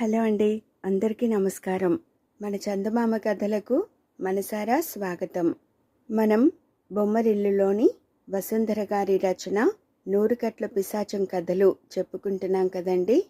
Hello అండి. అందరికీ నమస్కారం. మన చందమామ కథలకు మనసారా స్వాగతం. మనం బొమ్మరిల్లులోని వసుంధర గారి రచన నూరుకట్ల పిశాచం కథలు చెప్పుకుంటున్నాం కదండి.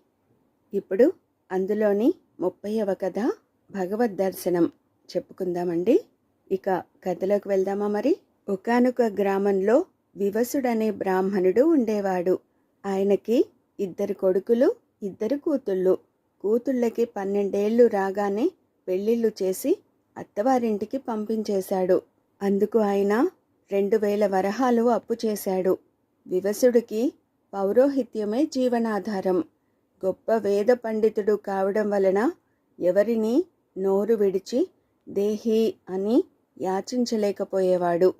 ఇప్పుడు అందులోని ముప్పైవ కథ భగవద్ దర్శనం చెప్పుకుందామండి. ఇక కథలోకి వెళ్దామా మరి? ఒకనొక గ్రామంలో వివసుడనే బ్రాహ్మణుడు ఉండేవాడు. ఆయనకి ఇద్దరు కొడుకులు ఇద్దరు కూతుళ్ళు. కూతుళ్ళకి పన్నెండేళ్ళు రాగానే పెళ్ళిళ్ళు చేసి అత్తవారింటికి పంపించేశాడు. అందుకు ఆయన రెండు వేల వరహాలు అప్పు చేశాడు. వివసుడికి పౌరోహిత్యమే జీవనాధారం. గొప్ప వేద పండితుడు కావడం వలన ఎవరిని నోరు విడిచి దేహి అని యాచించలేకపోయేవాడు.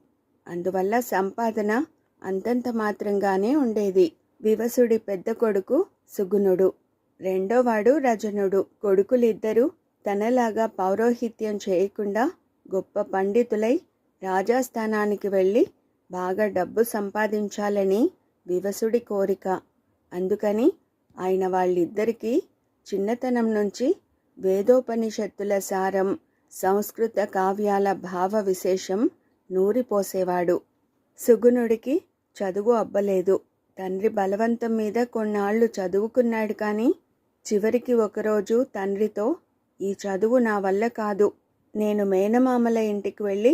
అందువల్ల సంపాదన అంతంత మాత్రంగానే ఉండేది. వివసుడి పెద్ద కొడుకు సుగుణుడు. రెండోవాడు రజనుడు. కొడుకులిద్దరూ తనలాగా పౌరోహిత్యం చేయకుండా గొప్ప పండితులై రాజాస్థానానికి వెళ్ళి బాగా డబ్బు సంపాదించాలని వివసుడి కోరిక. అందుకని ఆయన వాళ్ళిద్దరికీ చిన్నతనం నుంచి వేదోపనిషత్తుల సారం సంస్కృత కావ్యాల భావ విశేషం నూరిపోసేవాడు. సుగుణుడికి చదువు అబ్బలేదు. తండ్రి బలవంతం మీద కొన్నాళ్ళు చదువుకున్నాడు కానీ చివరికి ఒకరోజు తండ్రితో ఈ చదువు నా వల్ల కాదు. నేను మేనమామల ఇంటికి వెళ్ళి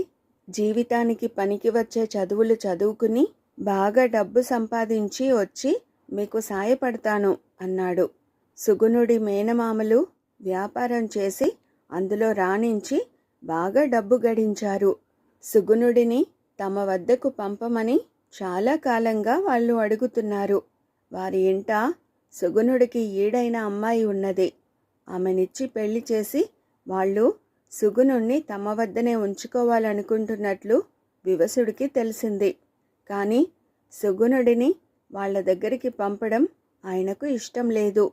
జీవితానికి పనికి వచ్చే చదువులు చదువుకుని బాగా డబ్బు సంపాదించి వచ్చి మీకు సాయపడతాను అన్నాడు. సుగుణుడి మేనమామలు వ్యాపారం చేసి అందులో రాణించి బాగా డబ్బు గడించారు. సుగుణుడిని తమ వద్దకు పంపమని చాలా కాలంగా వాళ్ళు అడుగుతున్నారు. వారి ఇంట సుగుణుడికి ఈడైన అమ్మాయి ఉన్నది. ఆమెనిచ్చి పెళ్ళి చేసి వాళ్ళు సుగుణుణ్ణి తమ వద్దనే ఉంచుకోవాలనుకుంటున్నట్లు వివసుడికి తెలిసింది. కానీ సుగుణుడిని వాళ్ళ దగ్గరికి పంపడం ఆయనకు ఇష్టం లేదు.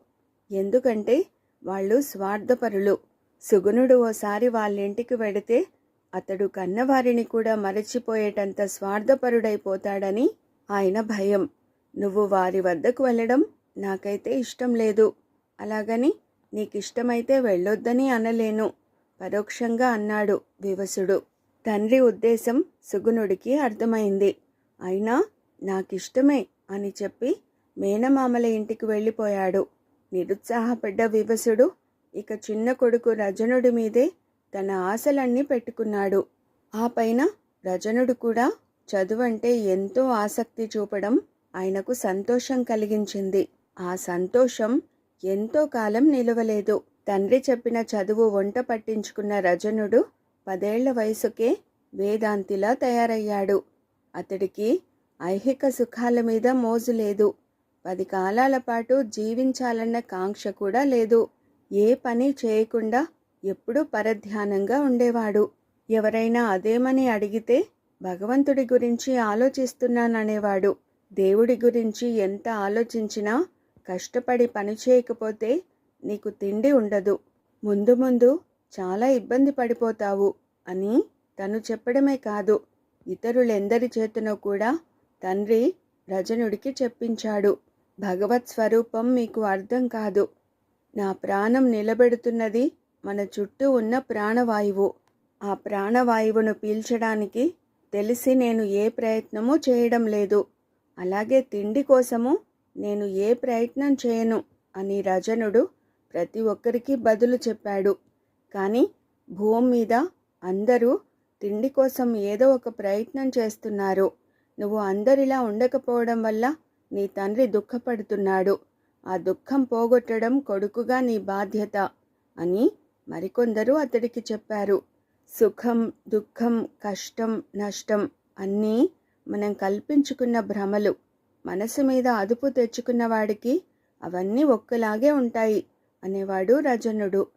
ఎందుకంటే వాళ్ళు స్వార్థపరులు. సుగుణుడు ఓసారి వాళ్ళ ఇంటికి వెడితే అతడు కన్నవారిని కూడా మరచిపోయేటంత స్వార్థపరుడైపోతాడని ఆయన భయం. నువ్వు వారి వద్దకు వెళ్ళడం నాకైతే ఇష్టం లేదు. అలాగని నీకిష్టమైతే వెళ్ళొద్దని అనలేను. పరోక్షంగా అన్నాడు వివసుడు. తండ్రి ఉద్దేశం సుగుణుడికి అర్థమైంది. అయినా నాకిష్టమే అని చెప్పి మేనమామల ఇంటికి వెళ్ళిపోయాడు. నిరుత్సాహపడ్డ వివసుడు ఇక చిన్న కొడుకు రజనుడి మీదే తన ఆశలన్నీ పెట్టుకున్నాడు. ఆ పైన రజనుడు కూడా చదువంటే ఎంతో ఆసక్తి చూపడం ఆయనకు సంతోషం కలిగించింది. ఆ సంతోషం ఎంతో కాలం నిలవలేదు. తండ్రి చెప్పిన చదువు వంట పట్టించుకున్న రజనుడు పదేళ్ళ వయసుకే వేదాంతిలా తయారయ్యాడు. అతడికి ఐహిక సుఖాల మీద మోజు లేదు. పది కాలాల పాటు జీవించాలన్న కాంక్ష కూడా లేదు. ఏ పని చేయకుండా ఎప్పుడూ పరధ్యానంగా ఉండేవాడు. ఎవరైనా అదేమని అడిగితే భగవంతుడి గురించి ఆలోచిస్తున్నాననేవాడు. దేవుడి గురించి ఎంత ఆలోచించినా కష్టపడి పని చేయకపోతే నీకు తిండి ఉండదు. ముందు ముందు చాలా ఇబ్బంది పడిపోతావు అని తను చెప్పడమే కాదు. ఇతరులెందరి చేతనో కూడా తండ్రి రజనుడికి చెప్పించాడు. భగవత్ స్వరూపం మీకు అర్థం కాదు. నా ప్రాణం నిలబెడుతున్నది మన చుట్టూ ఉన్న ప్రాణవాయువు. ఆ ప్రాణవాయువును పీల్చడానికి తెలిసి నేను ఏ ప్రయత్నమూ చేయడం లేదు. అలాగే తిండి కోసము నేను ఏ ప్రయత్నం చేయను అని రజనుడు ప్రతి ఒక్కరికి బదులు చెప్పాడు. కానీ భూమి మీద అందరూ తిండి కోసం ఏదో ఒక ప్రయత్నం చేస్తున్నారు. నువ్వు అందరిలా ఉండకపోవడం వల్ల నీ తండ్రి దుఃఖపడుతున్నాడు. ఆ దుఃఖం పోగొట్టడం కొడుకుగా నీ బాధ్యత అని మరికొందరు అతడికి చెప్పారు. సుఖం దుఃఖం కష్టం నష్టం అన్నీ మనం కల్పించుకున్న భ్రమలు. మనసు మీద అదుపు తెచ్చుకున్న వాడికి అవన్నీ ఒక్కలాగే ఉంటాయి అనేవాడు రజనుడు.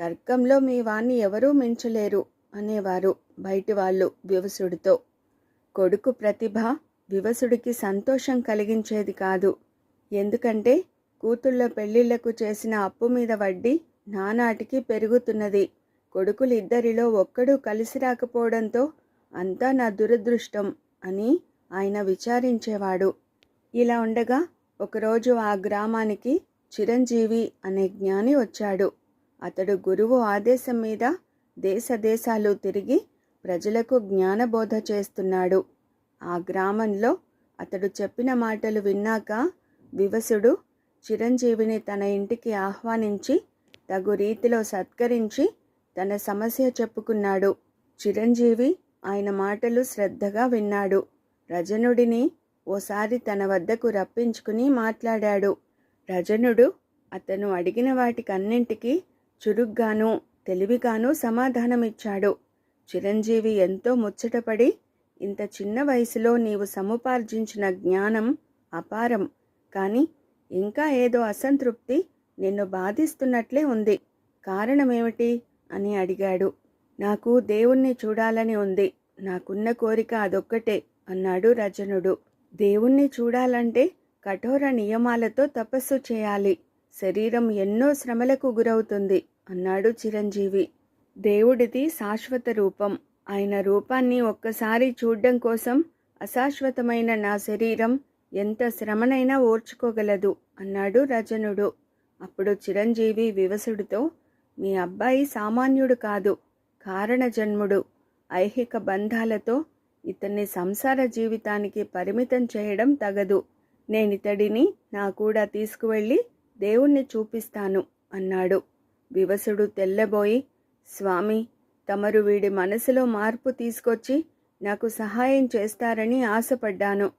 తర్కంలో మీ వాణ్ణి ఎవరూ మించలేరు అనేవారు బయటి వాళ్ళు వివసుడితో. కొడుకు ప్రతిభ వివసుడికి సంతోషం కలిగించేది కాదు. ఎందుకంటే కూతుళ్ళ పెళ్ళిళ్ళకు చేసిన అప్పు మీద వడ్డీ నానాటికి పెరుగుతున్నది. కొడుకులిద్దరిలో ఒక్కడూ కలిసి రాకపోవడంతో అంతా నా దురదృష్టం అని ఆయన విచారించేవాడు. ఇలా ఉండగా ఒకరోజు ఆ గ్రామానికి చిరంజీవి అనే జ్ఞాని వచ్చాడు. అతడు గురువు ఆదేశం మీద దేశ దేశాలు తిరిగి ప్రజలకు జ్ఞానబోధ చేస్తున్నాడు. ఆ గ్రామంలో అతడు చెప్పిన మాటలు విన్నాక వివసుడు చిరంజీవిని తన ఇంటికి ఆహ్వానించి తగు రీతిలో సత్కరించి తన సమస్య చెప్పుకున్నాడు. చిరంజీవి ఆయన మాటలు శ్రద్ధగా విన్నాడు. రజనుడిని ఓసారి తన వద్దకు రప్పించుకుని మాట్లాడాడు. రజనుడు అతను అడిగిన వాటికన్నింటికీ చురుగ్గాను తెలివిగాను సమాధానమిచ్చాడు. చిరంజీవి ఎంతో ముచ్చటపడి ఇంత చిన్న వయసులో నీవు సముపార్జించిన జ్ఞానం అపారం. కానీ ఇంకా ఏదో అసంతృప్తి నిన్ను బాధిస్తున్నట్లే ఉంది. కారణమేమిటి అని అడిగాడు. నాకు దేవుణ్ణి చూడాలని ఉంది. నాకున్న కోరిక అదొక్కటే అన్నాడు రజనుడు. దేవుణ్ణి చూడాలంటే కఠోర నియమాలతో తపస్సు చేయాలి. శరీరం ఎన్నో శ్రమలకు గురవుతుంది అన్నాడు చిరంజీవి. దేవుడిది శాశ్వత రూపం. ఆయన రూపాన్ని ఒక్కసారి చూడ్డం కోసం అశాశ్వతమైన నా శరీరం ఎంత శ్రమనైనా ఓర్చుకోగలదు అన్నాడు రజనుడు. అప్పుడు చిరంజీవి వివసుడితో మీ అబ్బాయి సామాన్యుడు కాదు కారణజన్ముడు. ఐహిక బంధాలతో ఇతన్ని సంసార జీవితానికి పరిమితం చేయడం తగదు. నేనితడిని నా కూడా తీసుకువెళ్ళి దేవుణ్ణి చూపిస్తాను అన్నాడు. వివసుడు తెల్లబోయి స్వామి తమరు వీడి మనసులో మార్పు తీసుకొచ్చి నాకు సహాయం చేస్తారని ఆశపడ్డాను.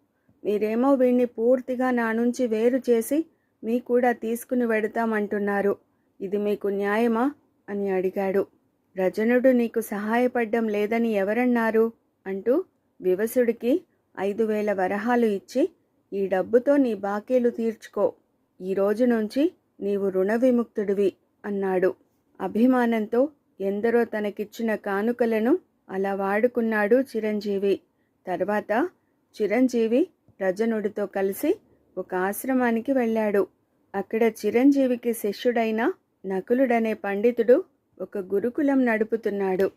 మీరేమో వీణ్ణి పూర్తిగా నా నుంచి వేరు చేసి మీ కూడా తీసుకుని వెడతామంటున్నారు. ఇది మీకు న్యాయమా? అని అడిగాడు. రజనుడు నీకు సహాయపడ్డం లేదని ఎవరన్నారు? అంటూ వివసుడికి ఐదు వేల వరహాలు ఇచ్చి ఈ డబ్బుతో నీ బాకీలు తీర్చుకో. ఈ రోజు నుంచి నీవు రుణ విముక్తుడివి అన్నాడు. అభిమానంతో ఎందరో తనకిచ్చిన కానుకలను అలా వాడుకున్నాడు చిరంజీవి. తర్వాత చిరంజీవి రజనుడితో కలిసి ఒక ఆశ్రమానికి వెళ్ళాడు. అక్కడ చిరంజీవికి శిష్యుడైన నకులుడనే పండితుడు ఒక గురుకులం నడుపుతున్నాడు.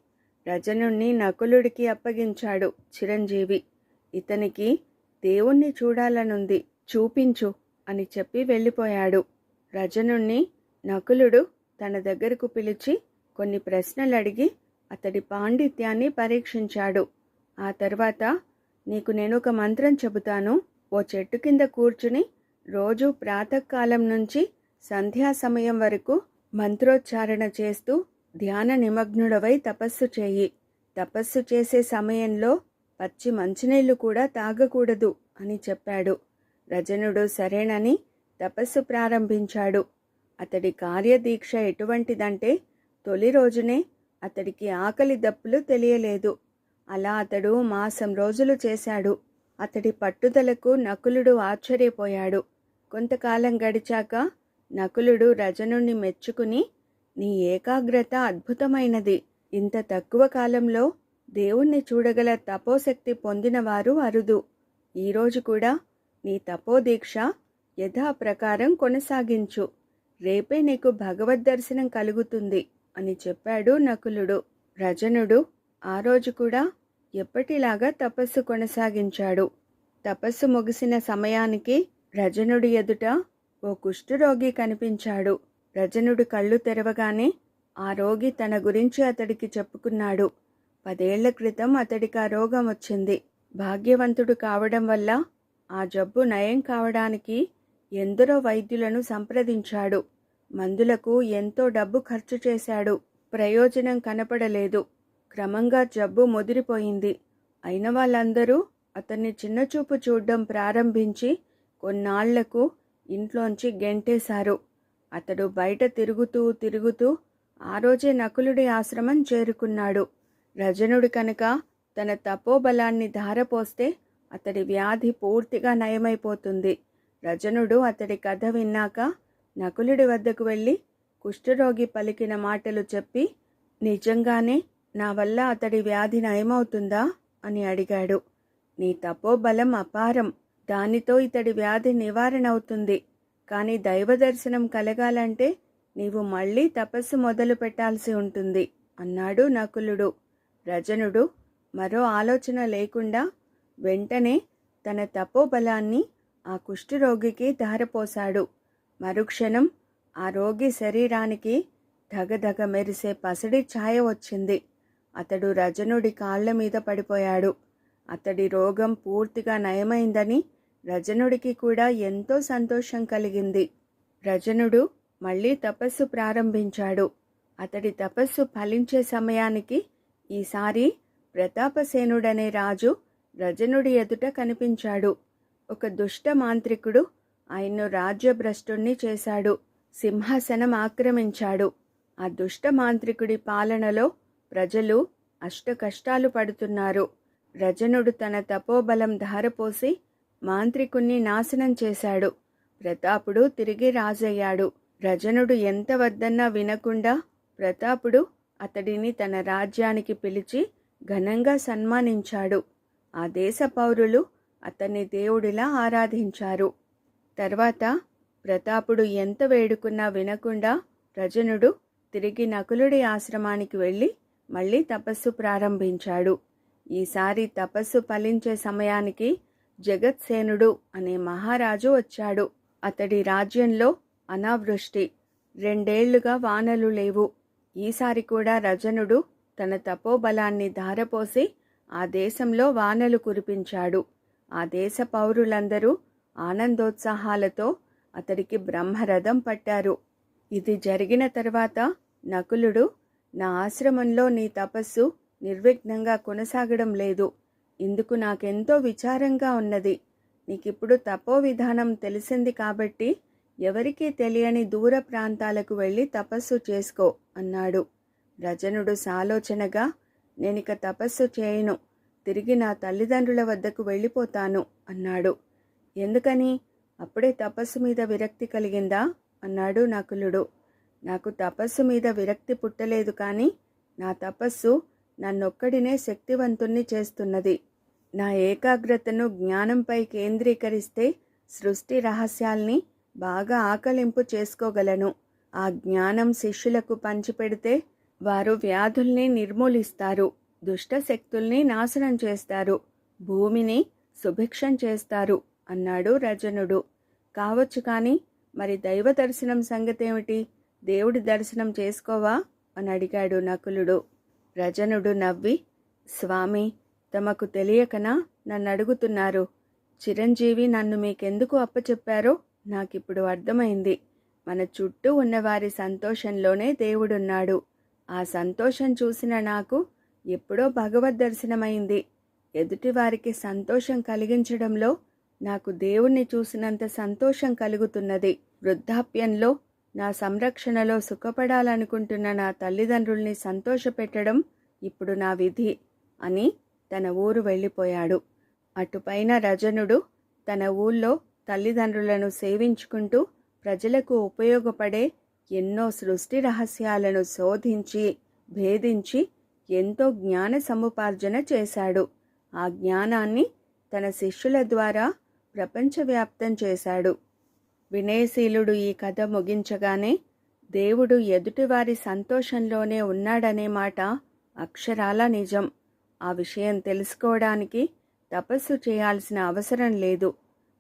రజనుణ్ణి నకులుడికి అప్పగించాడు చిరంజీవి. ఇతనికి దేవుణ్ణి చూడాలనుంది చూపించు అని చెప్పి వెళ్ళిపోయాడు. రజనుణ్ణి నకులుడు తన దగ్గరకు పిలిచి కొన్ని ప్రశ్నలు అడిగి అతడి పాండిత్యాన్ని పరీక్షించాడు. ఆ తర్వాత నీకు నేను ఒక మంత్రం చెబుతాను. ఓ చెట్టు కింద కూర్చుని రోజు ప్రాతకాలం నుంచి సంధ్యా సమయం వరకు మంత్రోచ్చారణ చేస్తూ ధ్యాన నిమగ్నుడవై తపస్సు చేయి. తపస్సు చేసే సమయంలో పచ్చి మంచినీళ్ళు కూడా తాగకూడదు అని చెప్పాడు. రజనుడు సరేనని తపస్సు ప్రారంభించాడు. అతడి కార్యదీక్ష ఎటువంటిదంటే తొలి రోజునే అతడికి ఆకలి దప్పులు తెలియలేదు. అలా అతడు మాసం రోజులు చేశాడు. అతడి పట్టుదలకు నకులుడు ఆశ్చర్యపోయాడు. కొంతకాలం గడిచాక నకులుడు రజనుణ్ణి మెచ్చుకుని నీ ఏకాగ్రత అద్భుతమైనది. ఇంత తక్కువ కాలంలో దేవుణ్ణి చూడగల తపోశక్తి పొందినవారు అరుదు. ఈరోజు కూడా నీ తపోదీక్ష యథాప్రకారం కొనసాగించు. రేపే నీకు భగవద్ దర్శనం కలుగుతుంది అని చెప్పాడు నకులుడు. రజనుడు ఆ రోజు కూడా ఎప్పటిలాగా తపస్సు కొనసాగించాడు. తపస్సు ముగిసిన సమయానికి రజనుడి ఎదుట ఓ కుష్ఠరోగి కనిపించాడు. రజనుడు కళ్ళు తెరవగానే ఆ రోగి తన గురించి అతడికి చెప్పుకున్నాడు. పదేళ్ళ క్రితం అతడికి ఆ రోగం వచ్చింది. భాగ్యవంతుడు కావడం వల్ల ఆ జబ్బు నయం కావడానికి ఎందరో వైద్యులను సంప్రదించాడు. మందులకు ఎంతో డబ్బు ఖర్చు చేశాడు. ప్రయోజనం కనపడలేదు. క్రమంగా జబ్బు ముదిరిపోయింది. అయిన వాళ్ళందరూ అతన్ని చిన్నచూపు చూడ్డం ప్రారంభించి కొన్నాళ్ళకు ఇంట్లోంచి గెంటేశారు. అతడు బయట తిరుగుతూ తిరుగుతూ ఆ రోజే నకులుడి ఆశ్రమం చేరుకున్నాడు. రజనుడు కనుక తన తపోబలాన్ని ధారపోస్తే అతడి వ్యాధి పూర్తిగా నయమైపోతుంది. రజనుడు అతడి కథ విన్నాక నకులుడి వద్దకు వెళ్ళి కుష్ఠరోగి పలికిన మాటలు చెప్పి నిజంగానే నా వల్ల అతడి వ్యాధి నయమవుతుందా? అని అడిగాడు. నీ తపోబలం అపారం. దానితో ఇతడి వ్యాధి నివారణ అవుతుంది కానీ దైవ దర్శనం కలగాలంటే నీవు మళ్ళీ తపస్సు మొదలు పెట్టాల్సి ఉంటుంది అన్నాడు నకులుడు. రజనుడు మరో ఆలోచన లేకుండా వెంటనే తన తపోబలాన్ని ఆ కుష్ఠరోగికి ధారపోశాడు. మరుక్షణం ఆ రోగి శరీరానికి ధగధగ మెరిసే పసిడి ఛాయ వచ్చింది. అతడు రజనుడి కాళ్ళ మీద పడిపోయాడు. అతడి రోగం పూర్తిగా నయమైందని రజనుడికి కూడా ఎంతో సంతోషం కలిగింది. రజనుడు మళ్ళీ తపస్సు ప్రారంభించాడు. అతడి తపస్సు ఫలించే సమయానికి ఈసారి ప్రతాపసేనుడనే రాజు రజనుడి ఎదుట కనిపించాడు. ఒక దుష్ట మాంత్రికుడు ఆయన్ను రాజ్యభ్రష్టుణ్ణి చేశాడు. సింహాసనం ఆక్రమించాడు. ఆ దుష్ట మాంత్రికుడి పాలనలో ప్రజలు అష్ట కష్టాలు పడుతున్నారు. రజనుడు తన తపోబలం ధారపోసి మాంత్రికుణ్ణి నాశనం చేశాడు. ప్రతాపుడు తిరిగి రాజయ్యాడు. రజనుడు ఎంత వద్దన్నా వినకుండా ప్రతాపుడు అతడిని తన రాజ్యానికి పిలిచి ఘనంగా సన్మానించాడు. ఆ దేశ పౌరులు అతన్ని దేవుడిలా ఆరాధించారు. తర్వాత ప్రతాపుడు ఎంత వేడుకున్నా వినకుండా రజనుడు తిరిగి నకులుడి ఆశ్రమానికి వెళ్ళి మళ్ళీ తపస్సు ప్రారంభించాడు. ఈసారి తపస్సు ఫలించే సమయానికి జగత్సేనుడు అనే మహారాజు వచ్చాడు. అతడి రాజ్యంలో అనావృష్టి. రెండేళ్ళుగా వానలు లేవు. ఈసారి కూడా రజనుడు తన తపోబలాన్ని ధారపోసి ఆ దేశంలో వానలు కురిపించాడు. ఆ దేశ పౌరులందరూ ఆనందోత్సాహాలతో అతడికి బ్రహ్మరథం పట్టారు. ఇది జరిగిన తర్వాత నకులుడు నా ఆశ్రమంలో నీ తపస్సు నిర్విఘ్నంగా కొనసాగడం లేదు. ఇందుకు నాకెంతో విచారంగా ఉన్నది. నీకిప్పుడు తపో విధానం తెలిసింది కాబట్టి ఎవరికీ తెలియని దూర ప్రాంతాలకు వెళ్ళి తపస్సు చేసుకో అన్నాడు. రజనుడు సాలోచనగా నేనిక తపస్సు చేయను తిరిగి నా తల్లిదండ్రుల వద్దకు వెళ్ళిపోతాను అన్నాడు. ఎందుకని? అప్పుడే తపస్సు మీద విరక్తి కలిగిందా? అన్నాడు నకులుడు. నాకు తపస్సు మీద విరక్తి పుట్టలేదు కానీ నా తపస్సు నన్నొక్కడినే శక్తివంతుణ్ణి చేస్తున్నది. నా ఏకాగ్రతను జ్ఞానంపై కేంద్రీకరిస్తే సృష్టి రహస్యాల్ని బాగా ఆకలింపు చేసుకోగలను. ఆ జ్ఞానం శిష్యులకు పంచిపెడితే వారు వ్యాధుల్ని నిర్మూలిస్తారు దుష్ట శక్తుల్ని నాశనం చేస్తారు భూమిని సుభిక్షం చేస్తారు అన్నాడు రజనుడు. కావచ్చు కానీ మరి దైవ దర్శనం సంగతేమిటి? దేవుడి దర్శనం చేసుకోవా? అని అడిగాడు నకులుడు. రజనుడు నవ్వి స్వామి తమకు తెలియకనా? నన్ను అడుగుతున్నారు. చిరంజీవి నన్ను మీకెందుకు అప్పచెప్పారో నాకిప్పుడు అర్థమైంది. మన చుట్టూ ఉన్నవారి సంతోషంలోనే దేవుడున్నాడు. ఆ సంతోషం చూసిన నాకు ఎప్పుడో భగవద్ దర్శనమైంది. ఎదుటివారికి సంతోషం కలిగించడంలో నాకు దేవుణ్ణి చూసినంత సంతోషం కలుగుతున్నది. వృద్ధాప్యంలో నా సంరక్షణలో సుఖపడాలనుకుంటున్న నా తల్లిదండ్రుల్ని సంతోషపెట్టడం ఇప్పుడు నా విధి అని తన ఊరు వెళ్ళిపోయాడు. అటుపైన రజనుడు తన ఊళ్ళో తల్లిదండ్రులను సేవించుకుంటూ ప్రజలకు ఉపయోగపడే ఎన్నో సృష్టి రహస్యాలను శోధించి భేదించి ఎంతో జ్ఞాన సముపార్జన చేశాడు. ఆ జ్ఞానాన్ని తన శిష్యుల ద్వారా ప్రపంచవ్యాప్తం చేశాడు. వినయశీలుడు ఈ కథ ముగించగానే దేవుడు ఎదుటివారి సంతోషంలోనే ఉన్నాడనే మాట అక్షరాల నిజం. ఆ విషయం తెలుసుకోవడానికి తపస్సు చేయాల్సిన అవసరం లేదు.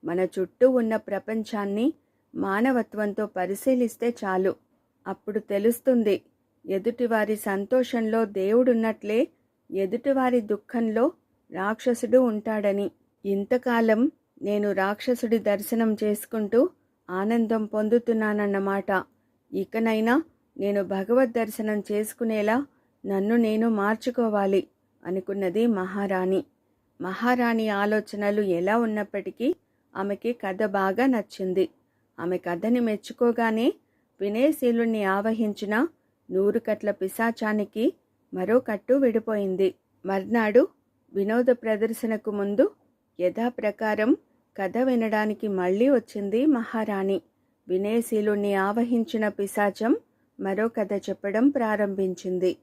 మన చుట్టూ ఉన్న ప్రపంచాన్ని మానవత్వంతో పరిశీలిస్తే చాలు. అప్పుడు తెలుస్తుంది ఎదుటివారి సంతోషంలో దేవుడున్నట్లే ఎదుటివారి దుఃఖంలో రాక్షసుడు ఉంటాడని. ఇంతకాలం నేను రాక్షసుడి దర్శనం చేసుకుంటూ ఆనందం పొందుతున్నానన్నమాట ఇకనైనా నేను భగవద్ దర్శనం చేసుకునేలా నన్ను నేను మార్చుకోవాలి అనుకున్నది మహారాణి. మహారాణి ఆలోచనలు ఎలా ఉన్నప్పటికీ ఆమెకి కథ బాగా నచ్చింది. ఆమె కథని మెచ్చుకోగానే వినయశీలుణ్ణి ఆవహించిన నూరు కట్ల పిశాచానికి మరో కట్టు విడిపోయింది. మర్నాడు వినోద ప్రదర్శనకు ముందు యథాప్రకారం కథ వినడానికి మళ్ళీ వచ్చింది మహారాణి. వినయశీలుణ్ణి ఆవహించిన పిశాచం మరో కథ చెప్పడం ప్రారంభించింది.